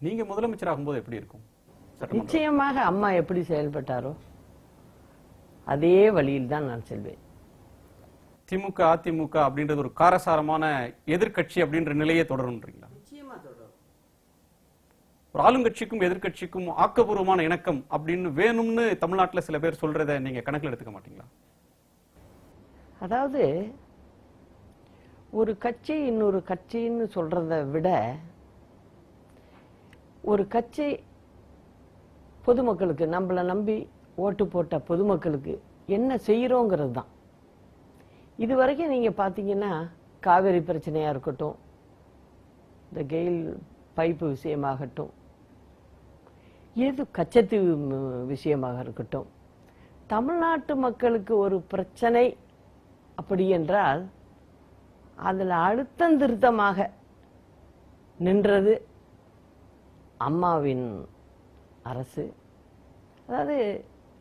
நீங்க முதலமைச்சர் ஆகும்போது எப்படி இருக்கும்? நிச்சயமாக அம்மா எப்படி செயல்பட்டாரோ அதே வழியில் தான் நான் செல்வேன். திமுக அதிமுக அப்படின்றது ஒரு காரசாரமான எதிர்க்கட்சி அப்படின்ற நிலையே தொடரும்ன்றீங்களா ஒரு ஆளுங்கட்சிக்கும் எதிர்க்கட்சிக்கும் ஆக்கப்பூர்வமான இணக்கம் அப்படின்னு வேணும்னு தமிழ்நாட்டுல சில பேர் சொல்றதை நீங்க கணக்கில் எடுத்துக்க மாட்டீங்களா? அதாவது ஒரு கட்சி இன்னொரு கட்சின்னு சொல்றத விட ஒரு கட்சி பொதுமக்களுக்கு நம்மளை நம்பி ஓட்டு போட்ட பொதுமக்களுக்கு என்ன செய்கிறோங்கிறது தான். இது வரைக்கும் நீங்கள் பார்த்தீங்கன்னா காவேரி பிரச்சனையாக இருக்கட்டும் இந்த கெயில் பைப்பு விஷயமாகட்டும் எது கச்சத்தீவு விஷயமாக இருக்கட்டும் தமிழ்நாட்டு மக்களுக்கு ஒரு பிரச்சனை அப்படி என்றால் அதில் அழுத்தம் திருத்தமாக நின்றது அம்மாவின் அரசு. அதாவது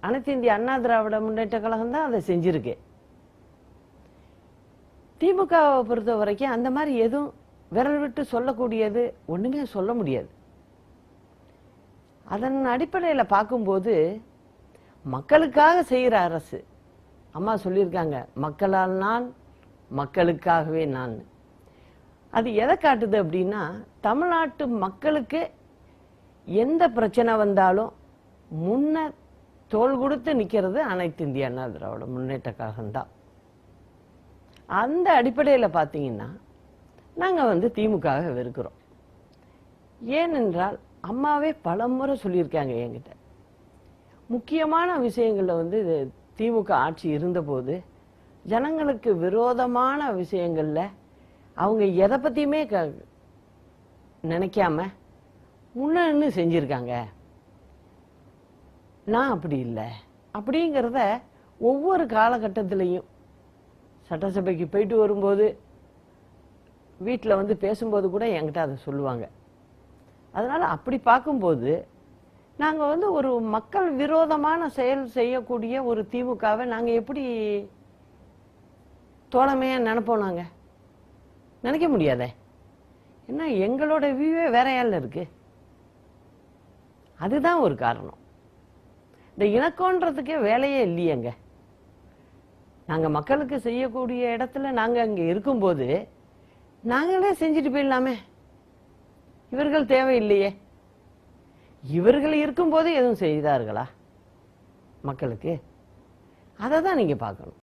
அனைத்து இந்திய அண்ணா திராவிட முன்னேற்ற கழகம் தான் அதை செஞ்சிருக்கு. திமுகவை பொறுத்த வரைக்கும் அந்த மாதிரி எதுவும் விரல் விட்டு சொல்லக்கூடியது ஒண்ணுமே சொல்ல முடியாது. அதன் அடிப்படையில் பார்க்கும்போது மக்களுக்காக செய்கிற அரசு. அம்மா சொல்லியிருக்காங்க மக்களால் நான் மக்களுக்காகவே நான். அது எதை காட்டுது அப்படின்னா தமிழ்நாட்டு மக்களுக்கு எந்த பிரச்சனை வந்தாலும் முன்ன தோல் கொடுத்து நிற்கிறது அனைத்து இந்திய அண்ணா திராவிட முன்னேற்ற கழகம்தான் அந்த அடிப்படையில் பார்த்தீங்கன்னா நாங்கள் வந்து திமுகவை வெறுக்கிறோம். ஏனென்றால் அம்மாவே பலமுறை சொல்லியிருக்காங்க என்கிட்ட. முக்கியமான விஷயங்களில் வந்து திமுக ஆட்சி இருந்தபோது ஜனங்களுக்கு விரோதமான விஷயங்களில் அவங்க எதை பற்றியுமே க நினைக்காம முன்னன்னு செஞ்சுருக்காங்க? நான் அப்படி இல்லை. அப்படிங்கிறத ஒவ்வொரு காலகட்டத்திலையும் சட்டசபைக்கு போயிட்டு வரும்போது வீட்டில் வந்து பேசும்போது கூட என்கிட்ட அதை சொல்லுவாங்க. அதனால் அப்படி பார்க்கும்போது நாங்கள் வந்து ஒரு மக்கள் விரோதமான செயல் செய்யக்கூடிய ஒரு திமுகவை நாங்கள் எப்படி தோழமையாக நினைப்போம் நாங்கள் நினைக்க முடியாதே. ஏன்னா எங்களோட வியூவே வேறையால இருக்குது அதுதான் ஒரு காரணம். இந்த இணக்கன்றதுக்கே வேலையே இல்லையேங்க. நாங்கள் மக்களுக்கு செய்யக்கூடிய இடத்துல நாங்கள் அங்கே இருக்கும்போது நாங்களே செஞ்சுட்டு போயிடலாமே. இவர்கள் தேவையில்லையே. இவர்கள் இருக்கும்போது எதுவும் செய்தார்களா மக்களுக்கு? அதை தான் நீங்கள் பார்க்கணும்.